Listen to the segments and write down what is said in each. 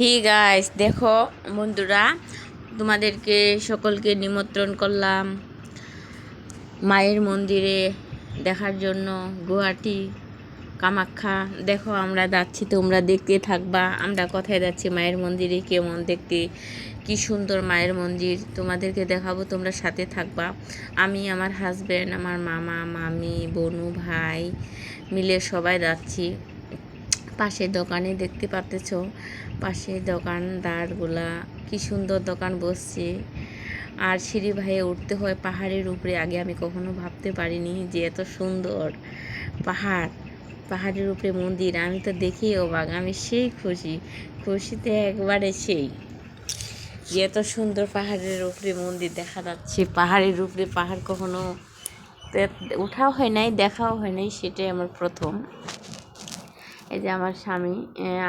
হি guys, দেখো বন্ধুরা, তোমাদেরকে সকলকে নিমন্ত্রণ করলাম মায়ের মন্দিরে দেখার জন্য, গুয়াহাটি, কামাখ্যা। দেখো আমরা যাচ্ছি, তোমরা দেখতে থাকবা, আমরা কোথায় যাচ্ছি, মায়ের মন্দিরে কেমন দেখতে, কি সুন্দর মায়ের মন্দির, তোমাদেরকে দেখাবো, তোমরা সাথে থাকবা। আমি, আমার হাজব্যান্ড আমার মামা, মামি, বনু, ভাই মিলে সবাই যাচ্ছি। পাশে দোকানে দেখতে পাচ্তেছ পাশে দোকানদারগুলা কি সুন্দর দোকান বসছে। আর সিঁড়ি ভাইয়ে উঠতে হয় পাহাড়ের উপরে। আগে আমি কখনো ভাবতে পারিনি যে এত সুন্দর পাহাড়, পাহাড়ের উপরে মন্দির। আমি তো দেখি অবাক, আমি সেই খুশি, খুশিতে একবারে সেই যে এত সুন্দর পাহাড়ের উপরে মন্দির দেখা যাচ্ছে। পাহাড়ের উপরে পাহাড় কখনো উঠাও হয় নাই, দেখাও হয় নাই, সেটাই আমার প্রথম। এই যে আমার স্বামী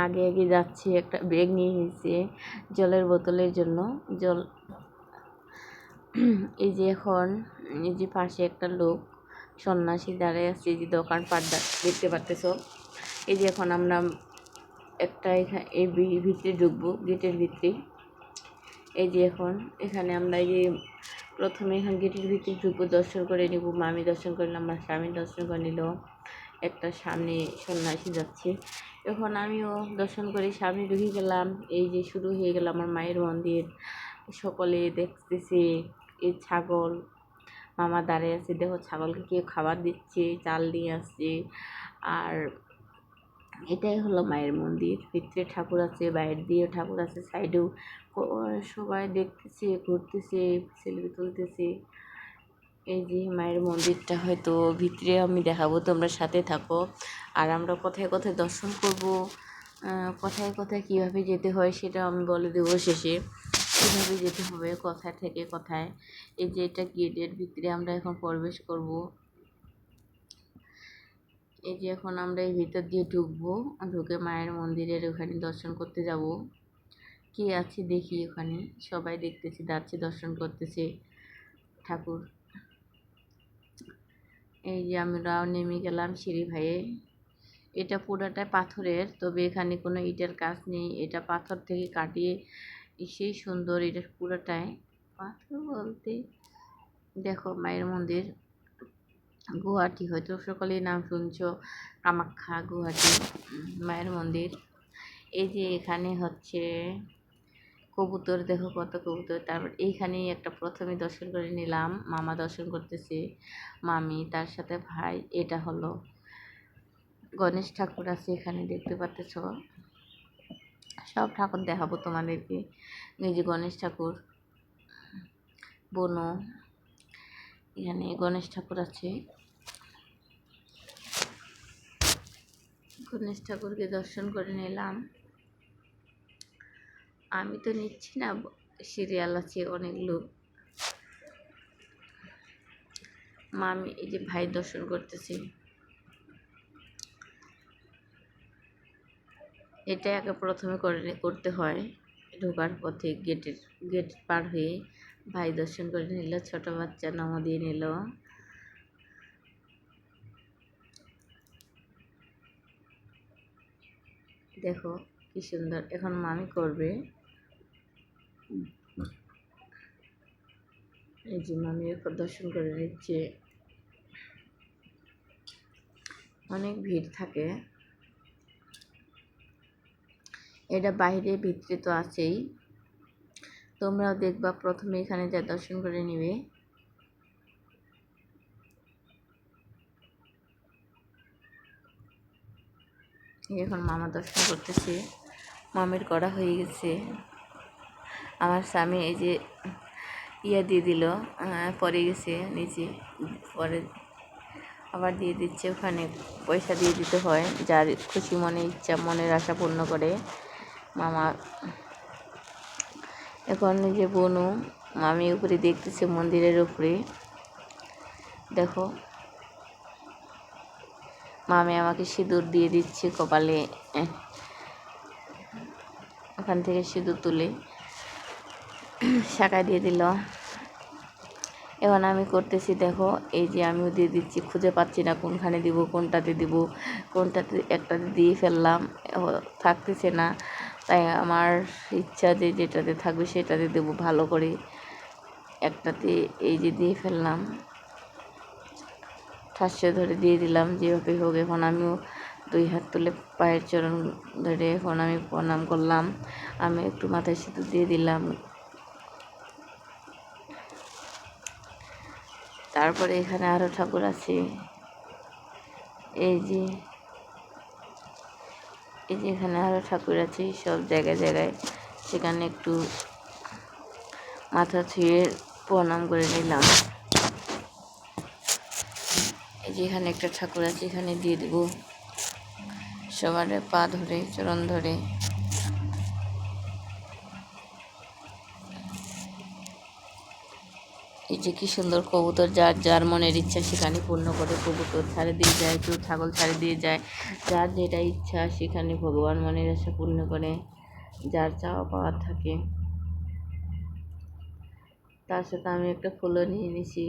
আগে আগে যাচ্ছে, একটা ব্যাগ নিয়ে নিয়েছে জলের বোতলের জন্য। জল এই যে এখন, এই যে পাশে একটা লোক, সন্ন্যাসী দাঁড়ায় আছে, এই যে দোকান পাট দেখতে পারতেছ? এই যে এখন আমরা একটা এই ভিতরে ঢুকবো, গেটের ভিতরে। এই যে এখন, এখানে আমরা এই যে প্রথমে এখানে গেটের ভিতরে ঢুকবো, দর্শন করে নিব, মামি দর্শন করে আমার স্বামী দর্শন করে নিল। একটা সামনে সন্ন্যাসী যাচ্ছে। এখন আমিও দর্শন করে সামনে ঢুকে গেলাম। এই যে শুরু হয়ে গেল আমার মায়ের মন্দির। সকলে দেখতেছে এই ছাগল, মামা দাঁড়িয়ে আছে। দেখো ছাগলকে কেউ খাবার দিচ্ছে, চাল নিয়ে আসছে। আর এটাই হলো মায়ের মন্দির। ভিতরে ঠাকুর আছে, বাইরে দিয়েও ঠাকুর আছে, সাইডেও। সবাই দেখতেছে, ঘুরতেছে, সেলফি তুলতেছে। এই যে মায়ের মন্দিরটা হয়তো ভিতরে আমি দেখাবো, তোমরা সাথে থাকো। আর আমরা কোথায় কোথায় দর্শন করব কোথায় কোথায় কীভাবে যেতে হয় সেটা আমি বলে দেবো শেষে। কীভাবে যেতে হবে, কোথায় থেকে কোথায়। এই যে এটা গেটের ভিতরে আমরা এখন প্রবেশ করব। এই যে এখন আমরা এই ভিতর দিয়ে ঢুকবো, ঢুকে মায়ের মন্দিরের ওখানে দর্শন করতে যাব। কে আছে দেখি ওখানে সবাই দেখতেছি, যাচ্ছে, দর্শন করতেছে। ঠাকুর। এই যে আমরাও নেমে গেলাম সিঁড়ি ভাইয়ে এটা পুরোটাই পাথরের, তবে এখানে কোনো ইটের কাজ নেই। এটা পাথর থেকে কাটিয়ে সেই সুন্দর, এটা পুরোটাই পাথর বলতে। দেখো মায়ের মন্দির, গুয়াহাটি, হয়তো সকলেই নাম শুনছ, কামাখ্যা, গুয়াহাটি মায়ের মন্দির। এই যে এখানে হচ্ছে কবুতর দেখো কত কবুতর, তারপর এইখানেই একটা প্রথমে দর্শন করে নিলাম। মামা দর্শন করতেছে, মামি, তার সাথে ভাই, এটা হলো। গণেশ ঠাকুর আছে এখানে, দেখতে পাচ্তেছ সব ঠাকুর দেখাবো তোমাদেরকে। এই যে গণেশ ঠাকুর, বনো, এখানে গণেশ ঠাকুর আছে। গণেশ ঠাকুরকে দর্শন করে নিলাম। আমি তো নিচ্ছি না, সিরিয়াল আছে অনেক লোক মা, আমি এই যে ভাই দর্শন করতেছি। এটা আগে প্রথমে করে করতে হয়। ঢোকার পথে গেটের গেট পার হয়ে ভাই দর্শন করে নিল, ছোট বাচ্চা নম দিয়ে নিল। দেখো কি সুন্দর, এখন মামি করবে। এই যে মামি দর্শন করে নিচ্ছে। অনেক ভিড় থাকে। এটা বাইরে ভিতরে তো আছেই। তোমরাও দেখবা প্রথমে এখানে যা দর্শন করে নিবে। এখন মামা দর্শন করতেছে। মামের করা হয়ে গেছে। আমার স্বামী এই যে ইয়া দিয়ে দিল পরে গেছে নিচে, পরে আবার দিয়ে দিচ্ছে, ওখানে পয়সা দিয়ে দিতে হয়, যার খুশি মনে ইচ্ছা মনের আশা পূর্ণ করে। মামা, এখন যে বনু, মামি উপরে দেখতেছে মন্দিরের উপরে। দেখো, মামি আমাকে সিঁদুর দিয়ে দিচ্ছে কপালে ওখান থেকে সিঁদুর তুলে। শাখা দিয়ে দিল। এখন আমি করতেছি, দেখো, এই যে আমিও দিয়ে দিচ্ছি, খুঁজে পাচ্ছি না কোনখানে দিব, কোনটাতে দিব, কোনটাতে একটাতে দিয়ে ফেললাম থাকতেছে না, তাই আমার ইচ্ছা যে যেটাতে থাকবে সেটাতে দেবো, ভালো করে একটাতে এই যে দিয়ে ফেললাম। ঠাসে ধরে দিয়ে দিলাম যেভাবে হোক, এখন আমিও দুই হাত তুলে পায়ের চরণ ধরে এখন আমি প্রণাম করলাম, আমি একটু মাথায় সিঁদুর দিয়ে দিলাম তারপরে এখানে আরও ঠাকুর আছে। এই যে এই যে এখানে আরও ঠাকুর আছে, সব জায়গায় জায়গায়। সেখানে একটু মাথা ছুঁয়ে প্রণাম করে নিলাম। এই যে এখানে একটা ঠাকুর আছে, এখানে দিয়ে দেবো। সবার পা ধরে, চরণ ধরে। এই যে কি সুন্দর কবুতর, যার যার মনের ইচ্ছা সেখানে পূর্ণ করে কবুতর ছাড়ে দিয়ে যায়, কেউ ছাগল ছাড়ে দিয়ে যায়। যার যেটা ইচ্ছা সেখানে ভগবান মনের আশা পূর্ণ করে, যার চাওয়া পাওয়ার থাকে। তার সাথে আমি একটা ফুলও নিয়ে নিছি।